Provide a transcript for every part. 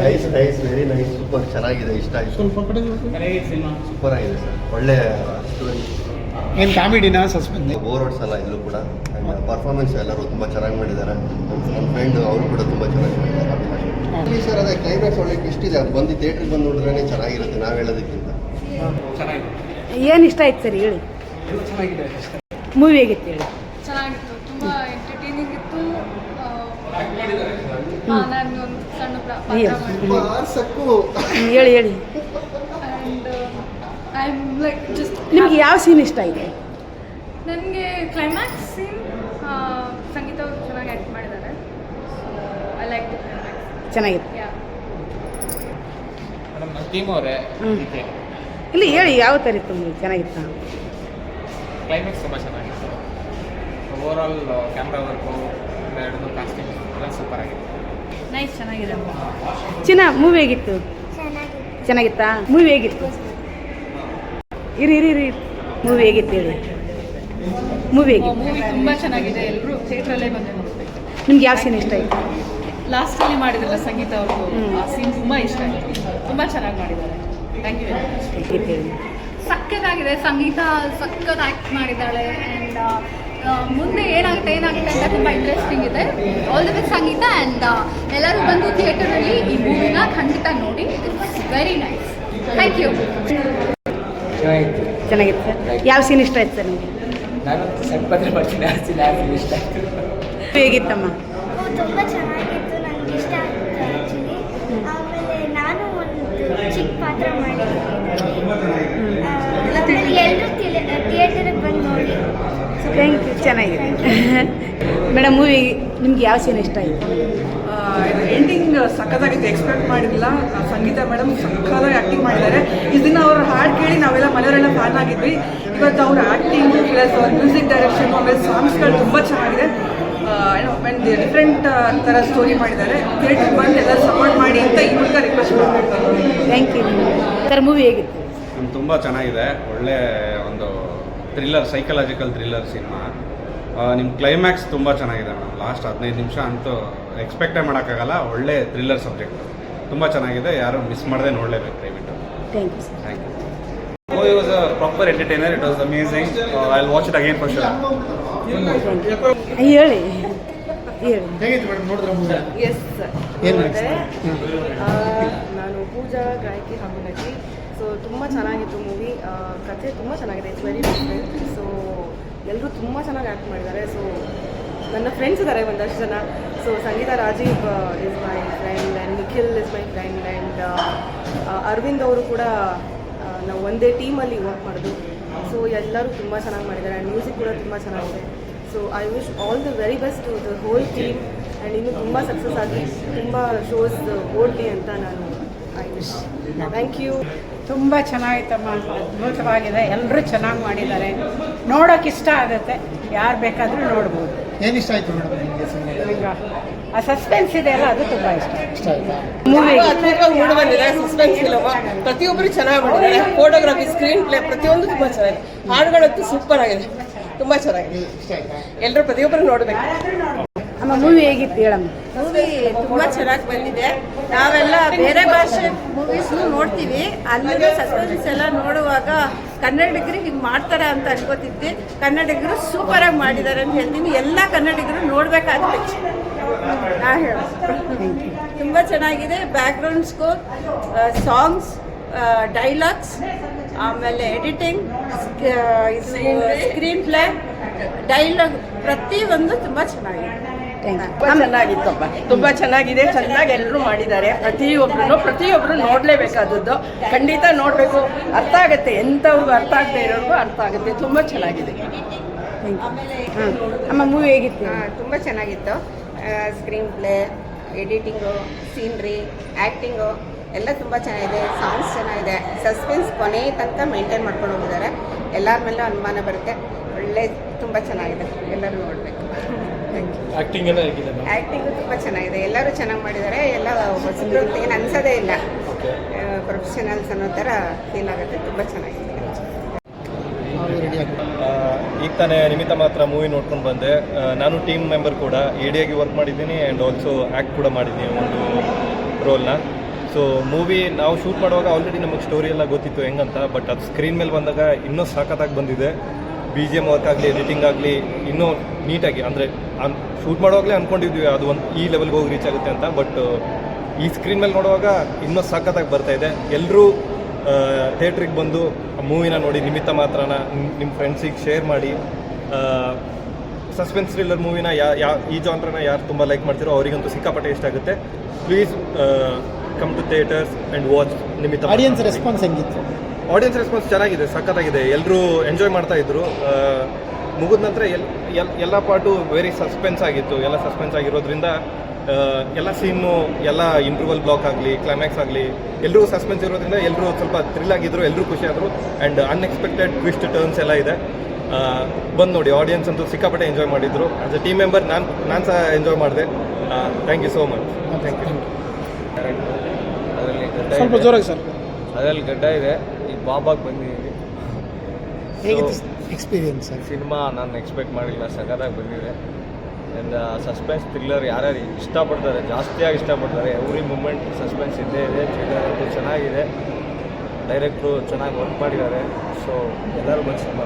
Nice nice very nice super ಚೆನ್ನಾಗಿದೆ ಇಷ್ಟ ಆಯ್ತು. ಸ್ವಲ್ಪ ಕಡೆ ಸೂಪರ್ ಆಗಿದೆ ಸರ್. ಒಳ್ಳೆ ಸ್ಟೋರಿ ಏನು ಕಾಮಿಡಿನಾ ಸಸ್ಪೆನ್ಸ್ ಬೋರ್ ಹೊಡ್ಸಲ್ಲ ಎಲ್ಲೂ ಕೂಡ. ಪರ್ಫಾರ್ಮೆನ್ಸ್ ಎಲ್ಲರೂ ತುಂಬ ಚೆನ್ನಾಗಿ ಮಾಡಿದ್ದಾರೆ. ನನ್ನ ಫ್ರೆಂಡ್ ಅವರು ಕೂಡ ತುಂಬ ಚೆನ್ನಾಗಿ ಮಾಡಿದ್ದಾರೆ ಸರ್ ಅದೇ ಕ್ಲೈಮ್ಯಾಕ್ಸ್ ಒಳ್ಳೆ ಟ್ವಿಸ್ಟ್ ಇದೆ. ಅದು ಬಂದು ಥಿಯೇಟ್ರಿಗೆ ಬಂದು ನೋಡಿದ್ರೆ ಚೆನ್ನಾಗಿರುತ್ತೆ ನಾವು ಹೇಳೋದಕ್ಕಿಂತ. ಏನು ಇಷ್ಟ ಆಯ್ತು ಸರ್ ಹೇಳಿ. ಮೂವಿ ಹೇಗಿತ್ತು ಹೇಳಿ? ಚೆನ್ನಾಗಿತ್ತು. ತುಂಬ ಎಂಟರ್ಟೈನಿಂಗ್ ಇತ್ತು. ನಾನು ಹೇಳಿ ಹೇಳಿ. And I am like just ನಿಮ್ಗೆ ಯಾವ ಸೀನ್ ಇಷ್ಟ ಇದೆ? ನನಗೆ ಕ್ಲೈಮ್ಯಾಕ್ಸ್ ಸೀನ್ ಸಂಗೀತ ಅವರು ಚೆನ್ನಾಗಿ ಆ್ಯಕ್ಟ್ ಮಾಡಿದ್ದಾರೆ. I like the climax team ಅವರೇ ಇಲ್ಲಿ ಹೇಳಿ ಯಾವ ಥರ ಇತ್ತು ಚೆನ್ನಾಗಿತ್ತು? ಕ್ಲೈಮ್ಯಾಕ್ಸ್ ತುಂಬ ಚೆನ್ನಾಗಿತ್ತು. ಓವರ್ ಆಲ್ ಕ್ಯಾಮ್ರಾ ವರ್ಕು ಎರಡು ಕಾಸ್ಟಿಂಗ್ ಎಲ್ಲ ಸೂಪರ್ ಆಗಿತ್ತು. ನೈಸ್ ಚೆನ್ನಾಗಿದೆ. ಚಿನ್ನ ಮೂವಿ ಹೇಗಿತ್ತು? ಚೆನ್ನಾಗಿತ್ತಾ. ಮೂವಿ ಹೇಗಿತ್ತು? ಇರಿ ಇರಿ ಇರಿ. ಮೂವಿ ಹೇಗಿತ್ತು ಹೇಳಿ? ಮೂವಿ ಹೇಗಿತ್ತು? ಮೂವಿ ತುಂಬ ಚೆನ್ನಾಗಿದೆ. ಎಲ್ಲರೂ ಥಿಯೇಟ್ರಲ್ಲೇ ಬಂದು ನೋಡಬೇಕು. ನಿಮ್ಗೆ ಯಾವ ಸೀನ್ ಇಷ್ಟ ಆಯಿತು? ಲಾಸ್ಟಲ್ಲಿ ಮಾಡಿದ್ರಲ್ಲ ಸಂಗೀತ ಅವ್ರದ್ದು. ಆ ಸೀನ್ ತುಂಬ ಇಷ್ಟ ಆಯಿತು. ತುಂಬ ಚೆನ್ನಾಗಿ ಮಾಡಿದ್ದಾರೆ. ಥ್ಯಾಂಕ್ ಯು ವೆರಿ ಮಚ್ ಹೇಗಿತ್ತು ಸಕ್ಕತ್ತಾಗಿದೆ ಸಂಗೀತ ಸಖತ್ ಆ್ಯಕ್ಟ್ ಮಾಡಿದ್ದಾಳೆ. ಆ್ಯಂಡ್ ಮುಂದೆ ಏನಾಗುತ್ತೆ ಏನಾಗುತ್ತೆ ಅಂತ ತುಂಬ ಇಂಟ್ರೆಸ್ಟಿಂಗ್ ಇದೆ. All the best Sangeetha and ಎಲ್ಲರೂ ಬಂದು ಥಿಯೇಟರಲ್ಲಿ ಈ ಮೂವಿನ ಖಂಡಿತ ನೋಡಿ. It's very nice thank you ಚೆನ್ನಾಗಿತ್ತು. ಸರ್. ಯಾವ ಸೀನ್ ಇಷ್ಟ ಆಯ್ತು ಸರ್ ನಿಮಗೆ? ನಾನು ಸಂಪಾದನೆ ಮಾಡ್ತೀನಿ ಆ scene, ಆ scene ಇಷ್ಟ ಆಯ್ತು. ಹೇಗಿತ್ತಮ್ಮ ತುಂಬ ಚೆನ್ನಾಗಿತ್ತು ನನಗೆ ಇಷ್ಟ ಆಯಿತು ಆ್ಯಕ್ಚುಲಿ ಆಮೇಲೆ ನಾನು ಒಂದು ಚಿಕ್ಕ ಪಾತ್ರ ಮಾಡಿದ್ದೀನಿ ಆಮೇಲೆ ಎಲ್ಲರೂ ಥಿಯೇಟರಿಗೆ ಬಂದು ನೋಡಿ ಥ್ಯಾಂಕ್ ಯು ಚೆನ್ನಾಗಿದೆ ಮೇಡಮ್ ಮೂವಿ ನಿಮ್ಗೆ ಯಾವ ಸೀನ್ ಇಷ್ಟ ಆಯಿತು? ಎಂಡಿಂಗ್ ಸಖತ್ತಾಗಿತ್ತು. ಎಕ್ಸ್ಪೆಕ್ಟ್ ಮಾಡಿಲ್ಲ ಸಂಗೀತ ಮೇಡಮ್ ಸಖತ್ತಾಗಿ ಆ್ಯಕ್ಟಿಂಗ್ ಮಾಡಿದ್ದಾರೆ. ಇದನ್ನ ದಿನ ಅವ್ರ ಹಾಡು ಕೇಳಿ ನಾವೆಲ್ಲ ಮನೆಯವರೆಲ್ಲ ಫ್ಯಾನ್ ಆಗಿದ್ವಿ. ಇವತ್ತು ಅವ್ರ ಆ್ಯಕ್ಟಿಂಗು ಪ್ಲಸ್ ಅವ್ರ ಮ್ಯೂಸಿಕ್ ಡೈರೆಕ್ಷನ್ ಆಮೇಲೆ ಸಾಂಗ್ಸ್ಗಳು ತುಂಬ ಚೆನ್ನಾಗಿದೆ. ಒಂದು ಡಿಫ್ರೆಂಟ್ ಥರ ಸ್ಟೋರಿ ಮಾಡಿದ್ದಾರೆ. ಥಿಯೇಟ್ರಿಗೆ ಬಂದು ಎಲ್ಲ ಸಪೋರ್ಟ್ ಮಾಡಿ ಅಂತ ಈ ಮೂಲಕ ರಿಕ್ವೆಸ್ಟ್ ಮಾಡ್ತಾರೆ ಥ್ಯಾಂಕ್ ಯು ಸರ್ ಮೂವಿ ಹೇಗಿತ್ತು? ತುಂಬ ಚೆನ್ನಾಗಿದೆ. ಒಳ್ಳೆ ಒಂದು ಥ್ರಿಲ್ಲರ್ ಸೈಕಲಾಜಿಕಲ್ ಥ್ರಿಲ್ಲರ್ ಸಿನಿಮಾ ನಿಮ್ಮ ಕ್ಲೈಮ್ಯಾಕ್ಸ್ ತುಂಬ ಚೆನ್ನಾಗಿದೆ ಮೇಡಮ್ ಲಾಸ್ಟ್ ಹದಿನೈದು ನಿಮಿಷ ಅಂತೂ ಎಕ್ಸ್ಪೆಕ್ಟೇ ಮಾಡೋಕ್ಕಾಗಲ್ಲ. ಒಳ್ಳೆ ಥ್ರಿಲ್ಲರ್ ಸಬ್ಜೆಕ್ಟ್ ತುಂಬ ಚೆನ್ನಾಗಿದೆ. ಯಾರು ಮಿಸ್ ಮಾಡದೆ ನೋಡಲೇಬೇಕು ದಯವಿಟ್ಟು. Thank you sir thank you Movie was a proper entertainer it was amazing I watch it it again sure. ಹೇಳಿ ಹೇಳಿ ಹೇಗಿತ್ತು ಮೇಡಮ್ ನೋಡಿದ್ರೆ ಮೂವಿ? ಎಸ್ ಏನು ನಾನು ಪೂಜಾ ಗಾಯಕಿ ಹಾಗೂ ನಟಿ. ಸೊ ತುಂಬ ಚೆನ್ನಾಗಿತ್ತು ಮೂವಿ. ಕಥೆ ತುಂಬ ಚೆನ್ನಾಗಿದೆ. ಇಟ್ಸ್ ವೆರಿ ಡಿಫ್ರೆಂಟ್ ಸೊ ಎಲ್ಲರೂ ತುಂಬ ಚೆನ್ನಾಗಿ ಆ್ಯಕ್ಟ್ ಮಾಡಿದ್ದಾರೆ. ಸೊ ನನ್ನ ಫ್ರೆಂಡ್ಸ್ ಇದ್ದಾರೆ ಒಂದಷ್ಟು ಜನ. So Sangeetha Rajeev is my friend and Nikhil is my friend and Aravind ಅವರು ಕೂಡ ನಾವು ಒಂದೇ ಟೀಮಲ್ಲಿ ವರ್ಕ್ ಮಾಡೋದು. ಸೊ ಎಲ್ಲರೂ ತುಂಬ ಚೆನ್ನಾಗಿ ಮಾಡಿದ್ದಾರೆ. ಆ್ಯಂಡ್ ಮ್ಯೂಸಿಕ್ ಕೂಡ ತುಂಬ ಚೆನ್ನಾಗಿದೆ. So I wish all the very best to the whole team and ಇನ್ನೂ ತುಂಬ ಸಕ್ಸಸ್ ಆಗಿ ತುಂಬ ಶೋಸ್ ಓಡಲಿ ಅಂತ ನಾನು ಐ ವಿಶ್ ಥ್ಯಾಂಕ್ ಯು ತುಂಬ ಚೆನ್ನಾಗಿತ್ತಮ್ಮ. ಅದ್ಭುತವಾಗಿದೆ. ಎಲ್ಲರೂ ಚೆನ್ನಾಗಿ ಮಾಡಿದ್ದಾರೆ. ನೋಡೋಕೆ ಇಷ್ಟ ಆಗುತ್ತೆ. ಯಾರು ಬೇಕಾದರೂ ನೋಡ್ಬೋದು. ಏನು ಇಷ್ಟ ಆಯಿತು ಮೇಡಮ್ ನಿಮಗೆ ಸಿನಿಮಾ? ಈಗ ಆ ಸಸ್ಪೆನ್ಸ್ ಇದೆ ಅಲ್ಲ ಅದು ತುಂಬ ಇಷ್ಟ. ಇಷ್ಟ ಆಯ್ತಾ? ಮೂವಿ ಅದ್ಭುತವಾಗಿ ಮೂಡಿ ಬಂದಿದೆ ಸಸ್ಪೆನ್ಸ್ ಪ್ರತಿಯೊಬ್ಬರು ಚೆನ್ನಾಗಿ ಮಾಡಿದ್ದಾರೆ ಫೋಟೋಗ್ರಫಿ ಸ್ಕ್ರೀನ್ ಪ್ಲೇ ಪ್ರತಿಯೊಂದು ತುಂಬ ಚೆನ್ನಾಗಿದೆ. ಹಾಡುಗಳಂತೂ ಸೂಪರ್ ಆಗಿದೆ. ತುಂಬ ಚೆನ್ನಾಗಿದೆ. ಇಷ್ಟ ಆಯ್ತಾ? ಎಲ್ಲರೂ ಪ್ರತಿಯೊಬ್ಬರು ನೋಡಬೇಕು. ಅಮ್ಮ ಮೂವಿ ಹೇಗಿತ್ತು ಹೇಳಮ್ಮ? ಮೂವಿ ತುಂಬಾ ಚೆನ್ನಾಗಿ ಬಂದಿದೆ. ನಾವೆಲ್ಲ ಬೇರೆ ಭಾಷೆ ಮೂವೀಸ್ ನೋಡ್ತೀವಿ. ಅಲ್ಲಿರೋ ಸಸ್ಪೆನ್ಸ್ ಎಲ್ಲ ನೋಡುವಾಗ ಕನ್ನಡಿಗರು ಹಿಂಗೆ ಮಾಡ್ತಾರೆ ಅಂತ ಅನ್ಕೋತಿದ್ವಿ. ಕನ್ನಡಿಗರು ಸೂಪರಾಗಿ ಮಾಡಿದ್ದಾರೆ ಅಂತ ಹೇಳ್ತೀನಿ. ಎಲ್ಲ ಕನ್ನಡಿಗರು ನೋಡಬೇಕಾದ ನಾ ಹೇಳ ತುಂಬ ಚೆನ್ನಾಗಿದೆ. ಬ್ಯಾಕ್ಗ್ರೌಂಡ್ ಸ್ಕೋರ್ ಸಾಂಗ್ಸ್ ಡೈಲಾಗ್ಸ್ ಆಮೇಲೆ ಎಡಿಟಿಂಗ್ ಸ್ಕ್ರೀನ್ ಪ್ಲೇ ಡೈಲಾಗ್ ಪ್ರತಿಯೊಂದು ತುಂಬ ಚೆನ್ನಾಗಿದೆ. ಚೆನ್ನಾಗಿತ್ತಪ್ಪ ತುಂಬಾ ಚೆನ್ನಾಗಿದೆ. ಚೆನ್ನಾಗಿ ಎಲ್ಲರೂ ಮಾಡಿದ್ದಾರೆ. ಪ್ರತಿಯೊಬ್ಬರು ಪ್ರತಿಯೊಬ್ಬರು ನೋಡ್ಲೇಬೇಕಾದದ್ದು. ಖಂಡಿತ ನೋಡಬೇಕು. ಅರ್ಥ ಆಗುತ್ತೆ. ಎಂಥವ್ರಿಗೂ ಅರ್ಥ ಆಗದೆ ಇರೋರ್ಗೂ ಅರ್ಥ ಆಗುತ್ತೆ. ತುಂಬ ಚೆನ್ನಾಗಿದೆ. ಥ್ಯಾಂಕ್ ಯು ಹಾಂ ಅಮ್ಮ ಮೂವಿ ಹೇಗಿತ್ತು? ತುಂಬ ಚೆನ್ನಾಗಿತ್ತು. Screenplay editing scenery acting ಎಲ್ಲ ತುಂಬ ಚೆನ್ನಾಗಿದೆ. ಸಾಂಗ್ಸ್ ಚೆನ್ನಾಗಿದೆ. ಸಸ್ಪೆನ್ಸ್ ಕೊನೆ ತನಕ ಮೇಂಟೈನ್ ಮಾಡ್ಕೊಂಡು ಹೋಗಿದ್ದಾರೆ. ಎಲ್ಲರ ಮೇಲೂ ಅನುಮಾನ ಬರುತ್ತೆ. ಒಳ್ಳೆ ತುಂಬ ಚೆನ್ನಾಗಿದೆ. ಎಲ್ಲರೂ ನೋಡಬೇಕು. ಆಕ್ಟಿಂಗ್ ಎಲ್ಲ ಹೇಗಿದೆ ಆ್ಯಕ್ಟಿಂಗು ತುಂಬ ಚೆನ್ನಾಗಿದೆ. ಎಲ್ಲರೂ ಚೆನ್ನಾಗಿ ಮಾಡಿದ್ದಾರೆ. ಎಲ್ಲ ಏನು ಅನ್ಸೋದೇ ಇಲ್ಲ. ಪ್ರೊಫೆಷನಲ್ಸ್ ಅನ್ನೋ ಥರ ಫೀಲ್ ಆಗುತ್ತೆ. ತುಂಬ ಚೆನ್ನಾಗಿದೆ. ಈಗ ತಾನೇ ನಿಮಿತ್ತ ಮಾತ್ರ ಮೂವಿ ನೋಡ್ಕೊಂಡು ಬಂದೆ. ನಾನು ಟೀಮ್ ಮೆಂಬರ್ ಕೂಡ. ಎಡಿಯಾಗಿ ವರ್ಕ್ ಮಾಡಿದ್ದೀನಿ ಆ್ಯಂಡ್ ಆಲ್ಸೋ ಆ್ಯಕ್ಟ್ ಕೂಡ ಮಾಡಿದ್ದೀನಿ ಒಂದು ರೋಲ್ನ ಸೊ ಮೂವಿ ನಾವು ಶೂಟ್ ಮಾಡುವಾಗ ಆಲ್ರೆಡಿ ನಮಗೆ ಸ್ಟೋರಿ ಎಲ್ಲ ಗೊತ್ತಿತ್ತು ಹೆಂಗಂತ ಬಟ್ ಅದು ಸ್ಕ್ರೀನ್ ಮೇಲೆ ಬಂದಾಗ ಇನ್ನೂ ಸಾಕತ್ತಾಗಿ ಬಂದಿದೆ. ಬಿ ಜಿ ಎಂ ವರ್ಕ್ ಆಗಲಿ ಎಡಿಟಿಂಗ್ ಆಗಲಿ ಇನ್ನೂ ನೀಟಾಗಿ ಅಂದರೆ ಅನ್ ಶೂಟ್ ಮಾಡುವಾಗಲೇ ಅನ್ಕೊಂಡಿದ್ವಿ ಅದು ಒಂದು ಈ ಲೆವೆಲ್ಗೆ ಹೋಗಿ ರೀಚ್ ಆಗುತ್ತೆ ಅಂತ ಬಟ್ ಈ ಸ್ಕ್ರೀನ್ ಮೇಲೆ ನೋಡುವಾಗ ಇನ್ನೂ ಸಖತ್ತಾಗಿ ಬರ್ತಾ ಇದೆ. ಎಲ್ಲರೂ ಥಿಯೇಟ್ರಿಗೆ ಬಂದು ಮೂವಿನ ನೋಡಿ ನಿಮಿತ್ತ ಮಾತ್ರನ ನಿಮ್ಮ ಫ್ರೆಂಡ್ಸಿಗೆ ಶೇರ್ ಮಾಡಿ ಸಸ್ಪೆನ್ಸ್ ಥ್ರಿಲ್ಲರ್ ಮೂವಿನ ಯಾ ಯಾ ಈ ಜಾನ್ರನ್ನ ಯಾರು ತುಂಬ ಲೈಕ್ ಮಾಡ್ತಿರೋ ಅವರಿಗಂತೂ ಸಿಕ್ಕಾಪಟ್ಟೆ ಇಷ್ಟ ಆಗುತ್ತೆ. Please come to theatres and watch ನಿಮಿತ್ತ ಆಡಿಯನ್ಸ್ ರೆಸ್ಪಾನ್ಸ್ ಹೆಂಗಿತ್ತು? ಆಡಿಯನ್ಸ್ ರೆಸ್ಪಾನ್ಸ್ ಚೆನ್ನಾಗಿದೆ ಸಖತ್ತಾಗಿದೆ. ಎಲ್ಲರೂ ಎಂಜಾಯ್ ಮಾಡ್ತಾ ಇದ್ರು. ಮುಗಿದ ನಂತರ ಎಲ್ ಎಲ್ ಎಲ್ಲ ಪಾರ್ಟು ವೆರಿ ಸಸ್ಪೆನ್ಸ್ ಆಗಿತ್ತು. ಎಲ್ಲ ಸಸ್ಪೆನ್ಸ್ ಆಗಿರೋದ್ರಿಂದ ಎಲ್ಲ ಸೀನು ಎಲ್ಲ ಇಂಟರ್ವಲ್ ಬ್ಲಾಕ್ ಆಗಲಿ ಕ್ಲೈಮ್ಯಾಕ್ಸ್ ಆಗಲಿ ಎಲ್ಲರೂ ಸಸ್ಪೆನ್ಸ್ ಇರೋದ್ರಿಂದ ಎಲ್ಲರೂ ಸ್ವಲ್ಪ ಥ್ರಿಲ್ ಆಗಿದ್ರು ಎಲ್ಲರೂ ಖುಷಿ ಆದರು. ಆ್ಯಂಡ್ ಅನ್ಎಕ್ಸ್ಪೆಕ್ಟೆಡ್ ಟ್ವಿಸ್ಟ್ ಟರ್ನ್ಸ್ ಎಲ್ಲ ಇದೆ. ಬಂದು ನೋಡಿ ಆಡಿಯನ್ಸ್ ಅಂತೂ ಸಿಕ್ಕಾಪಟ್ಟೆ ಎಂಜಾಯ್ ಮಾಡಿದ್ರು. ಆಸ್ ಅ ಟೀಮ್ ಮೆಂಬರ್ ನಾನು ನಾನು ಸಹ ಎಂಜಾಯ್ ಮಾಡಿದೆ. Thank you so much thank you ಅದರಲ್ಲಿ ಗಡ್ಡ ಸ್ವಲ್ಪ ಇದೆ. ಜೋರಾಗಿ ಸರ್. ಅದರಲ್ಲಿ ಗಡ್ಡ ಇದೆ. ಈ ಬಾಬಾಗೆ ಬಂದಿದ್ದೀನಿ ಹೇಗಿತ್ತು ಎಕ್ಸ್ಪೀರಿಯನ್ಸ್ ಸಿನಿಮಾ ನಾನು ಎಕ್ಸ್ಪೆಕ್ಟ್ ಮಾಡಿಲ್ಲ ಸಖತ್ತಾಗಿ ಬಂದಿದೆ. ಆ್ಯಂಡ್ ಸಸ್ಪೆನ್ಸ್ ಥ್ರಿಲ್ಲರ್ ಯಾರ್ಯಾರು ಇಷ್ಟಪಡ್ತಾರೆ ಜಾಸ್ತಿಯಾಗಿ ಇಷ್ಟಪಡ್ತಾರೆ ಎವ್ರಿ ಮೂಮೆಂಟ್ ಸಸ್ಪೆನ್ಸ್ ಇದ್ದೇ ಇದೆ ಥ್ರಿಲ್ಲರ್ ಅಂತೂ ಚೆನ್ನಾಗಿದೆ. ಡೈರೆಕ್ಟ್ರು ಚೆನ್ನಾಗಿ ವರ್ಕ್ ಮಾಡಿದ್ದಾರೆ. ಸೊ ಎಲ್ಲರೂ ಬಂದು ಸಿನಿಮಾ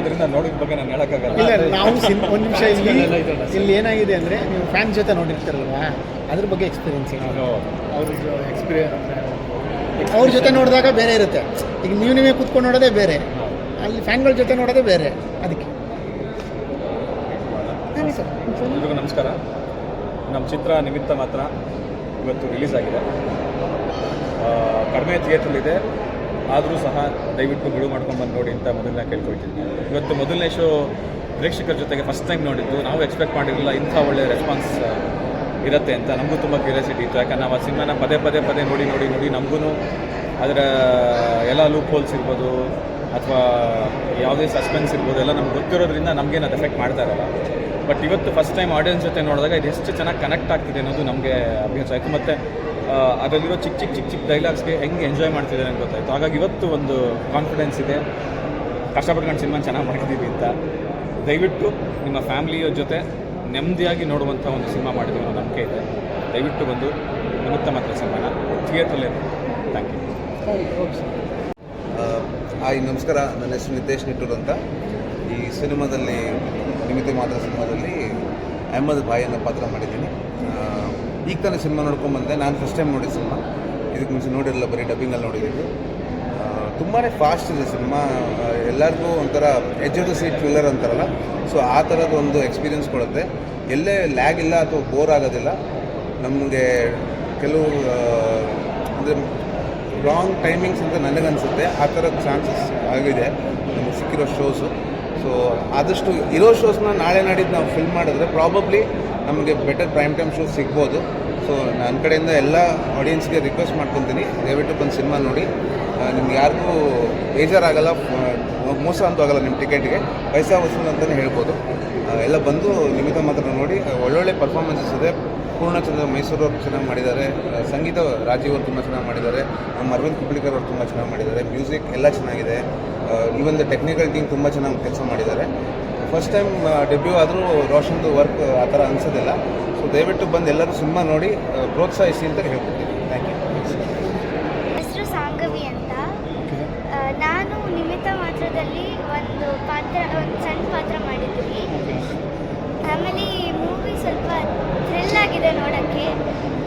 ಅದರಿಂದ ನೋಡಿದ ಬಗ್ಗೆ ನಾನು ಹೇಳೋಕ್ಕಾಗಲ್ಲ. ಇಲ್ಲ ನಾವು ಸಿನ್ ಒಂದು ನಿಮಿಷ ಇಲ್ಲಿ ಇಲ್ಲಿ ಏನಾಗಿದೆ ಅಂದರೆ ನೀವು ಫ್ಯಾನ್ ಜೊತೆ ನೋಡಿರ್ತಾರಲ್ವಾ? ಅದ್ರ ಬಗ್ಗೆ ಎಕ್ಸ್ಪೀರಿಯನ್ಸ್ ಅವ್ರ ಎಕ್ಸ್ಪೀರಿಯನ್ಸ್ ಅವ್ರ ಜೊತೆ ನೋಡಿದಾಗ ಬೇರೆ ಇರುತ್ತೆ. ಈಗ ನೀವು ನೀವೇ ಕೂತ್ಕೊಂಡು ನೋಡೋದೇ ಬೇರೆ. ಅಲ್ಲಿ ಫ್ಯಾನ್ಗಳ ಜೊತೆ ನೋಡೋದೇ ಬೇರೆ, ಅದಕ್ಕೆ. ಎಲ್ರಿಗೂ ನಮಸ್ಕಾರ. ನಮ್ಮ ಚಿತ್ರ ನಿಮಿತ್ತ ಮಾತ್ರ ಇವತ್ತು ರಿಲೀಸ್ ಆಗಿದೆ. ಕಡಿಮೆ ಥಿಯೇಟ್ರಲ್ಲಿದೆ ಆದರೂ ಸಹ ದಯವಿಟ್ಟು ಬಿಡು ಮಾಡ್ಕೊಂಡು ಬಂದು ನೋಡಿ ಅಂತ ಮೊದಲನೇ ಕೇಳ್ಕೊಳ್ತೀನಿ. ಇವತ್ತು ಮೊದಲನೇ ಶೋ ಪ್ರೇಕ್ಷಕರ ಜೊತೆಗೆ ಫಸ್ಟ್ ಟೈಮ್ ನೋಡಿದ್ದು. ನಾವು ಎಕ್ಸ್ಪೆಕ್ಟ್ ಮಾಡಿರಲಿಲ್ಲ ಇಂಥ ಒಳ್ಳೆ ರೆಸ್ಪಾನ್ಸ್ ಇರುತ್ತೆ ಅಂತ. ನಮಗೂ ತುಂಬ ಕ್ಯೂರಿಯಾಸಿಟಿ ಇತ್ತು. ಯಾಕಂದ್ರೆ ನಾವು ಆ ಸಿನಿಮಾನ ಪದೇ ಪದೇ ಪದೇ ನೋಡಿ ನೋಡಿ ನೋಡಿ ನಮಗೂ ಅದರ ಎಲ್ಲ ಲೂಪ್ ಹೋಲ್ಸ್ ಇರ್ಬೋದು. ಅಥವಾ ಯಾವುದೇ ಸಸ್ಪೆನ್ಸ್ ಇರ್ಬೋದು ಎಲ್ಲ ನಮ್ಗೆ ಗೊತ್ತಿರೋದ್ರಿಂದ ನಮಗೇನು ಅದು ಎಫೆಕ್ಟ್ ಮಾಡ್ತಾ ಇರಲ್ಲ. ಬಟ್ ಇವತ್ತು ಫಸ್ಟ್ ಟೈಮ್ ಆಡಿಯನ್ಸ್ ಜೊತೆ ನೋಡಿದಾಗ ಇದು ಎಷ್ಟು ಚೆನ್ನಾಗಿ ಕನೆಕ್ಟ್ ಆಗ್ತಿದೆ ಅನ್ನೋದು ನಮಗೆ ಅಭ್ಯಾಸ ಆಯಿತು. ಮತ್ತು ಅದರಲ್ಲಿರೋ ಚಿಕ್ಕ ಚಿಕ್ಕ ಚಿಕ್ಕ ಚಿಕ್ಕ ಡೈಲಾಗ್ಸ್ಗೆ ಹೆಂಗೆ ಎಂಜಾಯ್ ಮಾಡ್ತಿದ್ದಾರೆ ಅಂತ ಗೊತ್ತಾಯಿತು. ಹಾಗಾಗಿ ಇವತ್ತು ಒಂದು ಕಾನ್ಫಿಡೆನ್ಸ್ ಇದೆ. ಕಷ್ಟಪಟ್ಕೊಂಡು ಸಿನಿಮಾ ಚೆನ್ನಾಗಿ ಮಾಡಿದ್ದೀವಿ ಅಂತ. ದಯವಿಟ್ಟು ನಿಮ್ಮ ಫ್ಯಾಮಿಲಿಯ ಜೊತೆ ನೆಮ್ಮದಿಯಾಗಿ ನೋಡುವಂಥ ಒಂದು ಸಿನಿಮಾ ಮಾಡಿದ್ದೀವಿ ಅನ್ನೋ ನಂಬಿಕೆ ಇದೆ. ದಯವಿಟ್ಟು ಬಂದು ನಿಮಿತ್ತ ಮಾತ್ರ ಸಿನಿಮಾನ. ಥಿಯೇಟ್ರಲ್ಲೇ ಥ್ಯಾಂಕ್ ಯು ಹಾಯ್, ನಮಸ್ಕಾರ. ನನ್ನ ಹೆಸರು ನಿತೇಶ್ ನಿಟ್ಟೂರ್ ಅಂತ. ಈ ಸಿನಿಮಾದಲ್ಲಿ, ನಿಮಿತಿ ಮಾತ್ರ ಸಿನಿಮಾದಲ್ಲಿ ಅಹಮದ್ ಭಾಯ್ ಅನ್ನೋ ಪಾತ್ರ ಮಾಡಿದ್ದೀನಿ. ಈಗ ತಾನೇ ಸಿನಿಮಾ ನೋಡ್ಕೊಂಬಂದೆ ನಾನು ಫಸ್ಟ್ ಟೈಮ್ ನೋಡಿದ ಸಿನಿಮಾ. ಇದಕ್ಕೆ ಮುಂಚೆ ನೋಡಿರಲ್ಲ, ಬರೀ ಡಬ್ಬಿಂಗಲ್ಲಿ ನೋಡಿದ್ದೀನಿ ತುಂಬಾ ಫಾಸ್ಟ್ ಇದೆ ಸಿನಿಮಾ. ಎಲ್ಲರಿಗೂ ಒಂಥರ ಎಜ್ ಟು ಸೀಟ್ ಥ್ರಿಲ್ಲರ್ ಅಂತಾರಲ್ಲ. ಸೊ ಆ ಥರದ ಒಂದು ಎಕ್ಸ್ಪೀರಿಯನ್ಸ್ ಕೊಡುತ್ತೆ. ಎಲ್ಲೇ ಲ್ಯಾಗ್ ಇಲ್ಲ ಅಥವಾ ಬೋರ್ ಆಗೋದಿಲ್ಲ. ನಮಗೆ ಕೆಲವು ರಾಂಗ್ ಟೈಮಿಂಗ್ಸ್ ಅಂತ ನನಗನ್ಸುತ್ತೆ ಆ ಥರದ ಚಾನ್ಸಸ್ ಆಗಿದೆ. ನಮಗೆ ಸಿಕ್ಕಿರೋ ಶೋಸು ಸೊ ಆದಷ್ಟು ಇರೋ ಶೋಸ್ನ ನಾಳೆ ನಾಡಿದ್ದು ನಾವು ಫಿಲ್ಮ್ ಮಾಡಿದ್ರೆ ಪ್ರಾಬಬ್ಲಿ ನಮಗೆ ಬೆಟರ್ ಪ್ರೈಮ್ ಟೈಮ್ ಶೋ ಸಿಗ್ಬೋದು. ಸೊ ನನ್ನ ಕಡೆಯಿಂದ ಎಲ್ಲ ಆಡಿಯನ್ಸ್ಗೆ ರಿಕ್ವೆಸ್ಟ್ ಮಾಡ್ಕೊತೀನಿ. ದಯವಿಟ್ಟು ಬಂದು ಸಿನಿಮಾ ನೋಡಿ. ನಿಮ್ಗೆ ಯಾರಿಗೂ ಬೇಜಾರಾಗಲ್ಲ ಮೋಸ ಅಂತೂ ಆಗಲ್ಲ ನಿಮ್ಮ ಟಿಕೆಟ್ಗೆ ಪೈಸಾ ವಸೂಲ್ ಅಂತಲೇ ಹೇಳ್ಬೋದು. ಎಲ್ಲ ಬಂದು ನಿಮಿತ ಮಾತ್ರ ನೋಡಿ. ಒಳ್ಳೊಳ್ಳೆ ಪರ್ಫಾರ್ಮೆನ್ಸಸ್ ಇದೆ. ಪೂರ್ಣಚಂದ್ರ ಮೈಸೂರು ಅವರು ಚೆನ್ನಾಗಿ ಮಾಡಿದ್ದಾರೆ. ಸಂಗೀತ ರಾಜೀವ್ ಅವರು ತುಂಬ ಚೆನ್ನಾಗಿ ಮಾಡಿದ್ದಾರೆ. ನಮ್ಮ ಅರವಿಂದ್ ಕುಬ್ಳಿಕರ್ ಅವರು ತುಂಬ ಚೆನ್ನಾಗಿ ಮಾಡಿದ್ದಾರೆ. ಮ್ಯೂಸಿಕ್ ಎಲ್ಲ ಚೆನ್ನಾಗಿದೆ. ಈವನ್ ದ ಟೆಕ್ನಿಕಲ್ ಟೀಮ್ ತುಂಬ ಚೆನ್ನಾಗಿ ಕೆಲಸ ಮಾಡಿದ್ದಾರೆ. ಫಸ್ಟ್ ಟೈಮ್ ಡೆಬ್ಯೂ ಆದರೂ ರೋಷನ್ದು ವರ್ಕ್ ಆ ಥರ ಅನಿಸೋದಿಲ್ಲ. ಸೊ ದಯವಿಟ್ಟು ಬಂದು ಎಲ್ಲರೂ ಸಿನಿಮಾ ನೋಡಿ ಪ್ರೋತ್ಸಾಹಿಸಿ ಅಂತ ಹೇಳ್ಕೊಡ್ತೀನಿ. ಥ್ಯಾಂಕ್ ಯು ಹೆಸರು ಸಾಂಗವಿ ಅಂತ. ನಾನು ನಿಮಿತ್ತ ಮಾತ್ರದಲ್ಲಿ ಒಂದು ಪಾತ್ರ ಒಂದು ಸಣ್ಣ ಪಾತ್ರ ಮಾಡಿದ್ದೀನಿ ಆಮೇಲೆ ಈ ಮೂವಿ ಸ್ವಲ್ಪ ಆಗಿದೆ ನೋಡೋಕ್ಕೆ.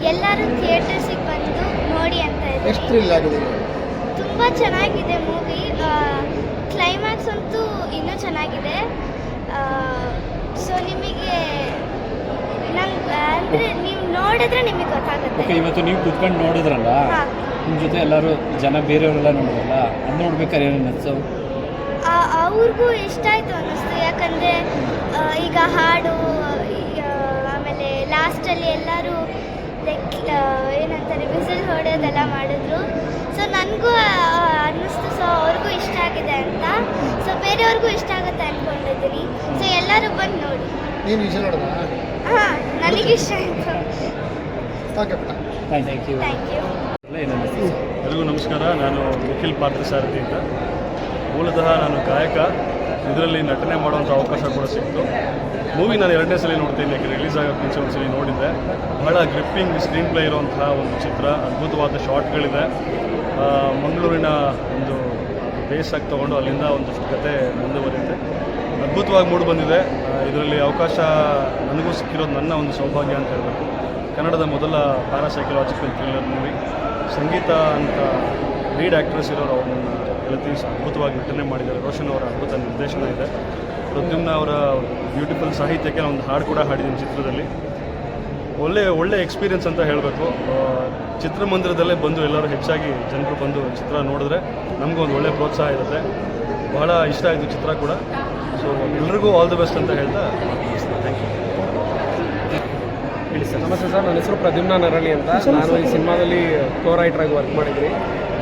ಎಲ್ಲರೂ ಥಿಯೇಟರ್ಸಿಗೆ ಬಂದು ನೋಡಿ ಅಂತ ಎಷ್ಟು ಇದ್ದೀನಿ ಥ್ರಿಲ್ ಆಗಿದೆ ತುಂಬ ಚೆನ್ನಾಗಿದೆ ಮೂವಿ. ಕ್ಲೈಮ್ಯಾಕ್ಸ್ ಅಂತೂ ಇನ್ನೂ ಚೆನ್ನಾಗಿದೆ. ಸೊ ನಿಮಗೆ ನಂಗೆ ಅಂದರೆ ನೀವು ನೋಡಿದ್ರೆ ನಿಮಗೆ ಗೊತ್ತಾಗುತ್ತೆ. ಓಕೆ ಇವತ್ತು ನೀವು ಕುತ್ಕೊಂಡು ನೋಡಿದ್ರಲ್ಲ ನಿಮ್ಮ ಜೊತೆ ಎಲ್ಲರೂ ಜನ ಬೇರೆಯವರೆಲ್ಲ ನೋಡಿದ್ರಲ್ಲ ಅದು ನೋಡ್ಬೇಕಾದ್ರೆ ಏನು ಅನ್ನಿಸ್ತು? ಆ- ಅವ್ರಿಗೂ ಇಷ್ಟ ಆಯಿತು ಅನ್ನಿಸ್ತು. ಯಾಕಂದರೆ ಈಗ ಹಾಡು ಲಾಸ್ಟಲ್ಲಿ ಎಲ್ಲರೂ ಲೈಕ್ ಏನಂತಾರೆ ವಿಸಿಲ್ ಹೊಡೆಯೋದೆಲ್ಲ ಮಾಡಿದ್ರು. ಸೊ ನನಗೂ ಅನ್ನಿಸ್ತು. ಸೊ ಅವ್ರಿಗೂ ಇಷ್ಟ ಆಗಿದೆ ಅಂತ. ಸೊ ಬೇರೆಯವ್ರಿಗೂ ಇಷ್ಟ ಆಗುತ್ತೆ ಅಂದ್ಕೊಂಡಿದ್ದೀನಿ ಸೊ ಎಲ್ಲರೂ ಬಂದು ನೋಡಿ. ನೀನು ವಿಸಿಲ್ ನೋಡೋದಾ ಹಾಂ ನನಗಿಷ್ಟ ಆಯಿತು. Okay thank you thank you ಎಲ್ಲರಿಗೂ ಎಲ್ರಿಗೂ ನಮಸ್ಕಾರ. ನಾನು ನಿಖಿಲ್ ಪಾರ್ಥಸಾರಥಿ ಅಂತ. ಮೂಲತಃ ನಾನು ಗಾಯಕ. ಇದರಲ್ಲಿ ನಟನೆ ಮಾಡುವಂಥ ಅವಕಾಶ ಕೂಡ ಸಿಕ್ತು ಮೂವಿ ನಾನು ಎರಡನೇ ಸಲ ನೋಡ್ತೀನಿ, ಯಾಕೆ ರಿಲೀಸ್ ಆಗೋ ಮುಂಚೆ ಒಂದು ಸಲ ನೋಡಿದ್ದೆ. ಬಹಳ ಗ್ರಿಪ್ಪಿಂಗ್ ಸ್ಕ್ರೀನ್ ಪ್ಲೇ ಇರುವಂತಹ ಒಂದು ಚಿತ್ರ, ಅದ್ಭುತವಾದ ಶಾಟ್ಗಳಿದೆ ಮಂಗಳೂರಿನ ಒಂದು ಬೇಸಾಗಿ ತೊಗೊಂಡು ಅಲ್ಲಿಂದ ಒಂದಷ್ಟು ಕತೆ ಮುಂದುವರಿಯುತ್ತೆ. ಅದ್ಭುತವಾಗಿ ಮೂಡಿ ಬಂದಿದೆ. ಇದರಲ್ಲಿ ಅವಕಾಶ ನನಗೂ ಸಿಕ್ಕಿರೋದು ನನ್ನ ಒಂದು ಸೌಭಾಗ್ಯ ಅಂತ ಹೇಳಬೇಕು. ಕನ್ನಡದ ಮೊದಲ ಪ್ಯಾರಾಸೈಕಲಾಜಿಕಲ್ ಥ್ರಿಲ್ಲರ್ ಮೂವಿ ಸಂಗೀತ ಅಂತ ಲೀಡ್ ಆ್ಯಕ್ಟ್ರೆಸ್ ಇರೋರು ಅವ್ರನ್ನ ಗೆಳತಿ ಅದ್ಭುತವಾಗಿ ನಟನೆ ಮಾಡಿದ್ದಾರೆ. ರೋಷನ್ ಅವರ ಅದ್ಭುತ ನಿರ್ದೇಶನ ಇದೆ. ಪ್ರದ್ಯುಮ್ನ ಅವರ ಬ್ಯೂಟಿಫುಲ್ ಸಾಹಿತ್ಯಕ್ಕೆ ಒಂದು ಹಾಡು ಕೂಡ ಹಾಡಿದ್ದೀನಿ ಚಿತ್ರದಲ್ಲಿ. ಒಳ್ಳೆ ಒಳ್ಳೆ ಎಕ್ಸ್ಪೀರಿಯನ್ಸ್ ಅಂತ ಹೇಳಬೇಕು. ಚಿತ್ರಮಂದಿರದಲ್ಲೇ ಬಂದು ಎಲ್ಲರೂ ಹೆಚ್ಚಾಗಿ ಜನರು ಬಂದು ಚಿತ್ರ ನೋಡಿದ್ರೆ ನಮಗೂ ಒಂದು ಒಳ್ಳೆ ಪ್ರೋತ್ಸಾಹ ಇರುತ್ತೆ. ಬಹಳ ಇಷ್ಟ ಆಯಿತು ಚಿತ್ರ ಕೂಡ. ಸೊ ಎಲ್ರಿಗೂ ಆಲ್ ದಿ ಬೆಸ್ಟ್ ಅಂತ ಹೇಳ್ತಾ ಥ್ಯಾಂಕ್ ಯು ಹೇಳಿ ಸರ್. ನಮಸ್ತೆ ಸರ್. ನನ್ನ ಹೆಸರು ಪ್ರದ್ಯುಮ್ನ ನರಳಿ ಅಂತ. ನಾನು ಈ ಸಿನಿಮಾದಲ್ಲಿ ಕೋ ರೈಟ್ರಾಗಿ ವರ್ಕ್ ಮಾಡಿದ್ದೀನಿ.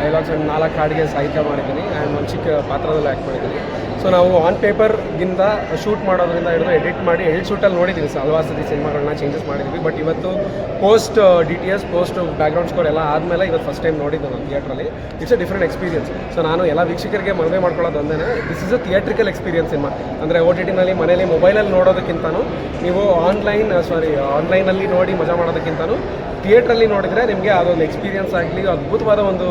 ಡೈಲಾಗ್ಸ್ ಒಂದು ನಾಲ್ಕು ಹಾಡಿಗೆ ಸಾಹಿತ್ಯ ಮಾಡಿದ್ದೀನಿ. ಆ್ಯಂಡ್ ಒಂದು ಚಿಕ್ಕ ಪಾತ್ರದಲ್ಲಿ ಆ್ಯಕ್ಟ್ ಮಾಡಿದ್ದೀನಿ. ಸೊ ನಾವು ಆನ್ ಪೇಪರ್ಗಿಂತ ಶೂಟ್ ಮಾಡೋದ್ರಿಂದ ಹಿಡಿದು ಎಡಿಟ್ ಮಾಡಿ ಎಡಿಟ್ ಶೂಟಲ್ಲಿ ನೋಡಿದ್ದೀನಿ ಸರ್. ಹಲವಾರು ಸತಿ ಸಿನಿಮಾಗಳನ್ನ ಚೇಂಜಸ್ ಮಾಡಿದ್ವಿ. ಬಟ್ ಇವತ್ತು post D T S post background score ಎಲ್ಲ ಆದಮೇಲೆ ಇವತ್ತು ಫಸ್ಟ್ ಟೈಮ್ ನೋಡಿದ್ದು ನಾನು ಥಿಯೇಟ್ರಲ್ಲಿ it's a different experience so ನಾನು ಎಲ್ಲ ವೀಕ್ಷಕರಿಗೆ ಮನವಿ ಮಾಡ್ಕೊಳ್ಳೋದು ಒಂದೇ this is a theatrical experience cinema ಅಂದರೆ ಓ ಟಿ ಟಿನಲ್ಲಿ ಮನೇಲಿ ಮೊಬೈಲಲ್ಲಿ ನೋಡೋದಕ್ಕಿಂತನೂ, ನೀವು ಆನ್ಲೈನ್ ಸಾರಿ ಆನ್ಲೈನಲ್ಲಿ ನೋಡಿ ಮಜಾ ಮಾಡೋದಕ್ಕಿಂತನೂ ಥಿಯೇಟ್ರಲ್ಲಿ ನೋಡಿದರೆ ನಿಮಗೆ ಅದೊಂದು ಎಕ್ಸ್ಪೀರಿಯನ್ಸ್ ಆಗಲಿ, ಅದ್ಭುತವಾದ ಒಂದು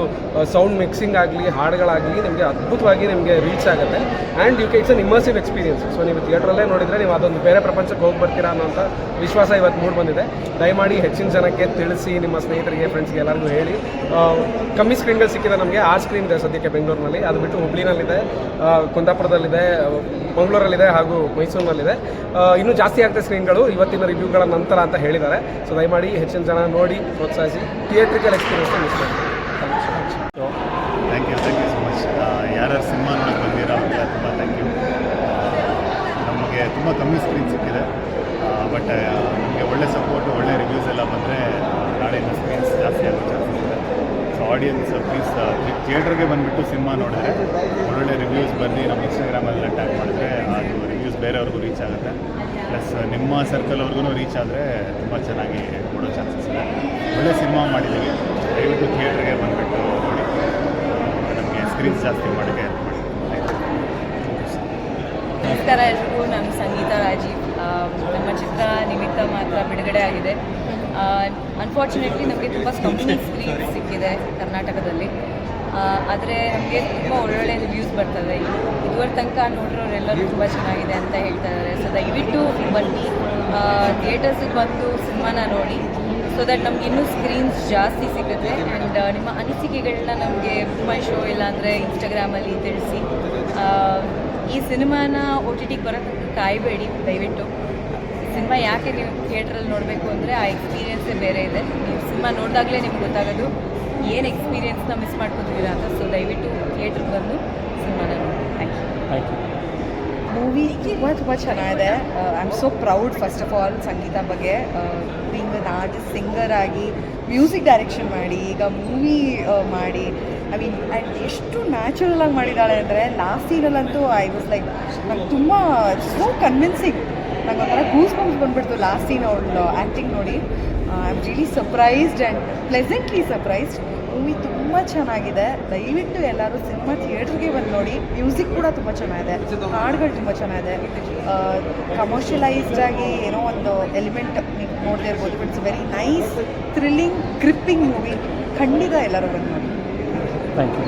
ಸೌಂಡ್ ಮಿಕ್ಸಿಂಗ್ ಆಗಲಿ, ಹಾಡುಗಳಾಗಲಿ ನಿಮಗೆ ಅದ್ಭುತವಾಗಿ ನಿಮಗೆ ರೀಚ್ ಆಗುತ್ತೆ. And U K it's an immersive experience so ನೀವು ಥಿಯೇಟ್ರಲ್ಲೇ ನೋಡಿದರೆ ನೀವು ಅದೊಂದು ಬೇರೆ ಪ್ರಪಂಚಕ್ಕೆ ಹೋಗಿ ಬರ್ತೀರಾ ಅನ್ನೋಂಥ ವಿಶ್ವಾಸ ಇವತ್ತು ಮೂಡಿ ಬಂದಿದೆ. ದಯಮಾಡಿ ಹೆಚ್ಚಿನ ಜನಕ್ಕೆ ತಿಳಿಸಿ, ನಿಮ್ಮ ಸ್ನೇಹಿತರಿಗೆ ಫ್ರೆಂಡ್ಸ್ಗೆ ಎಲ್ಲರಿಗೂ ಹೇಳಿ. ಕಮ್ಮಿ ಸ್ಕ್ರೀನ್ಗಳು ಸಿಕ್ಕಿದೆ ನಮಗೆ ಆ ಸ್ಕ್ರೀನ್ ಇದೆ ಸದ್ಯಕ್ಕೆ ಬೆಂಗಳೂರಿನಲ್ಲಿ. ಅದು ಬಿಟ್ಟು ಹುಬ್ಳಿನಲ್ಲಿದೆ ಕುಂದಾಪುರದಲ್ಲಿದೆ, ಮಂಗಳೂರಲ್ಲಿದೆ ಹಾಗೂ ಮೈಸೂರಿನಲ್ಲಿದೆ. ಇನ್ನೂ ಜಾಸ್ತಿ ಆಗ್ತದೆ ಸ್ಕ್ರೀನ್ಗಳು ಇವತ್ತಿನ ರಿವ್ಯೂಗಳ ನಂತರ ಅಂತ ಹೇಳಿದ್ದಾರೆ. ಸೊ ದಯಮಾಡಿ ಹೆಚ್ಚಿನ ಜನ ನೋಡಿ, ಪ್ರೋತ್ಸಾಹಿಸಿ. ಥಿಯೇಟ್ರಿಕಲ್ ಎಕ್ಸ್ಪೀರಿಯನ್ಸ್ ಮಿಸ್ ಮಾಡಿ thank you thank you so much ಯಾರ್ಯಾರು ಸಿನಿಮಾ ನೋಡೋಕ್ಕೆ ಬಂದಿರೋ ಅವ್ರಿಗೆ ತುಂಬ ಥ್ಯಾಂಕ್ ಯು ನಮಗೆ ತುಂಬ ಕಮ್ಮಿ ಸ್ಕ್ರೀನ್ ಸಿಕ್ಕಿದೆ. ಬಟ್ ನಮಗೆ ಒಳ್ಳೆ ಸಪೋರ್ಟು ಒಳ್ಳೆ ರಿವ್ಯೂಸ್ ಎಲ್ಲ ಬಂದರೆ ನಾಳೆಯಿಂದ ಸ್ಕ್ರೀನ್ಸ್ ಜಾಸ್ತಿ ಆಗೋ ಚಾನ್ಸಸ್ ಇದೆ. ಸೊ ಆಡಿಯನ್ಸ್ ಪ್ಲೀಸ್ ಥಿಯೇಟ್ರಿಗೆ ಬಂದುಬಿಟ್ಟು ಸಿನಿಮಾ ನೋಡಿದ್ರೆ, ಒಳ್ಳೊಳ್ಳೆ ರಿವ್ಯೂಸ್ ಬಂದು ನಮ್ಮ ಇನ್ಸ್ಟಾಗ್ರಾಮಲ್ಲಿ ಟ್ಯಾಗ್ ಮಾಡಿದ್ರೆ ಅದು ರಿವ್ಯೂಸ್ ಬೇರೆಯವ್ರಿಗೂ ರೀಚ್ ಆಗುತ್ತೆ. ಪ್ಲಸ್ ನಿಮ್ಮ ಸರ್ಕಲ್ ಅವ್ರಿಗೂ ರೀಚ್ ಆದರೆ ತುಂಬ ಚೆನ್ನಾಗಿ ಕೊಡೋ ಚಾನ್ಸಸ್ ಇದೆ. ಒಳ್ಳೆ ಸಿನಿಮಾ ಮಾಡಿದ್ದೀವಿ. ದಯವಿಟ್ಟು ಥಿಯೇಟ್ರಿಗೆ ಬಂದುಬಿಟ್ಟು ನೋಡಿ. ನಮಗೆ ಸ್ಕ್ರೀನ್ಸ್ ಜಾಸ್ತಿ ಮಾಡೋಕ್ಕೆ ನಮಸ್ಕಾರ ಎಲ್ರಿಗೂ ನಾನು ಸಂಗೀತ ರಾಜೀವ್ ನಮ್ಮ ಚಿತ್ರ ನಿಮಿತ್ತ ಮಾತ್ರ ಬಿಡುಗಡೆ ಆಗಿದೆ. ಅನ್ಫಾರ್ಚುನೇಟ್ಲಿ ನಮಗೆ ತುಂಬ ಕಮ್ಮಿ ಸ್ಕ್ರೀನ್ ಸಿಕ್ಕಿದೆ ಕರ್ನಾಟಕದಲ್ಲಿ. ಆದರೆ ನಮಗೆ ತುಂಬ ಒಳ್ಳೊಳ್ಳೆ ರಿವ್ಯೂಸ್ ಬರ್ತದೆ ಇದುವರೆ ತನಕ ನೋಡಿರೋರೆಲ್ಲರೂ ತುಂಬ ಚೆನ್ನಾಗಿದೆ ಅಂತ ಹೇಳ್ತಾ ಇದ್ದಾರೆ ಸೊ ದಯವಿಟ್ಟು ಬನ್ನಿ. ಥಿಯೇಟರ್ಸಿಗೆ ಬಂದು ಸಿನಿಮಾನ ನೋಡಿ. ಸೊ ದಟ್ ನಮ್ಗೆ ಇನ್ನೂ ಸ್ಕ್ರೀನ್ಸ್ ಜಾಸ್ತಿ ಸಿಗುತ್ತೆ. ಆ್ಯಂಡ್ ನಿಮ್ಮ ಅನಿಸಿಕೆಗಳನ್ನ ನಮಗೆ ಮೈ ಶೋ ಇಲ್ಲಾಂದರೆ ಇನ್ಸ್ಟಾಗ್ರಾಮಲ್ಲಿ ತಿಳಿಸಿ. ಈ ಸಿನಿಮಾನ ಒ ಟಿ ಟಿಗೆ ಬರೋಕ್ಕೆ ಕಾಯಬೇಡಿ ದಯವಿಟ್ಟು. ಸಿನಿಮಾ ಯಾಕೆ ನೀವು ಥಿಯೇಟ್ರಲ್ಲಿ ನೋಡಬೇಕು ಅಂದರೆ ಆ ಎಕ್ಸ್ಪೀರಿಯೆನ್ಸೇ ಬೇರೆ ಇದೆ. ನೀವು ಸಿನಿಮಾ ನೋಡಿದಾಗಲೇ ನಿಮ್ಗೆ ಗೊತ್ತಾಗೋದು ಏನು ಎಕ್ಸ್ಪೀರಿಯನ್ಸ್ನ ಮಿಸ್ ಮಾಡ್ಕೊತೀವಿ ಅಂತ. ಸೊ ದಯವಿಟ್ಟು ಥಿಯೇಟ್ರಿಗೆ ಬಂದು ಸಿನಿಮಾನ ನೋಡಿ. Thank you thank you movie ತುಂಬ ತುಂಬ ಚೆನ್ನಾಗಿದೆ. I am so proud first of all Sangeetha ಬಗ್ಗೆ. ಬೀಂಗ್ ಅನ್ ಆರ್ಟಿಸ್ಟ್ ಸಿಂಗರ್ ಆಗಿ ಮ್ಯೂಸಿಕ್ ಡೈರೆಕ್ಷನ್ ಮಾಡಿ ಈಗ ಮೂವಿ ಮಾಡಿ. ಐ ಮೀನ್ ಆ್ಯಂಡ್ ಎಷ್ಟು ನ್ಯಾಚುರಲ್ ಆಗಿ ಮಾಡಿದ್ದಾಳೆ ಅಂದರೆ ಲಾಸ್ಟ್ ಸೀನಲ್ಲಂತೂ ಐ ವಾಸ್ ಲೈಕ್ ನಂಗೆ ತುಂಬ ಸೋ ಕನ್ವಿನ್ಸಿಂಗ್ ನಂಗೆ ಒಂಥರ ಗೂಸ್ ಬಂಪ್ಸ್ ಬಂದ್ಬಿಡ್ತು ಲಾಸ್ಟ್ ಸೀನ್ ಅವಳು ಆ್ಯಕ್ಟಿಂಗ್ ನೋಡಿ. I am really surprised and pleasantly surprised movie ತುಂಬ ಚೆನ್ನಾಗಿದೆ. ದಯವಿಟ್ಟು ಎಲ್ಲರೂ ಸಿನಿಮಾ ಥಿಯೇಟ್ರಿಗೆ ಬಂದು ನೋಡಿ. ಮ್ಯೂಸಿಕ್ ಕೂಡ ತುಂಬ ಚೆನ್ನಾಗಿದೆ. ಹಾಡುಗಳು ತುಂಬ ಚೆನ್ನಾಗಿದೆ. ಕಮರ್ಷಿಯಲೈಸ್ಡ್ ಆಗಿ ಏನೋ ಒಂದು ಎಲಿಮೆಂಟ್ ನೀವು ನೋಡದೇ ಇರ್ಬೋದು it's very nice thrilling gripping movie ಖಂಡಿತ ಎಲ್ಲರೂ ಬಂದು ನೋಡಿ. Thank you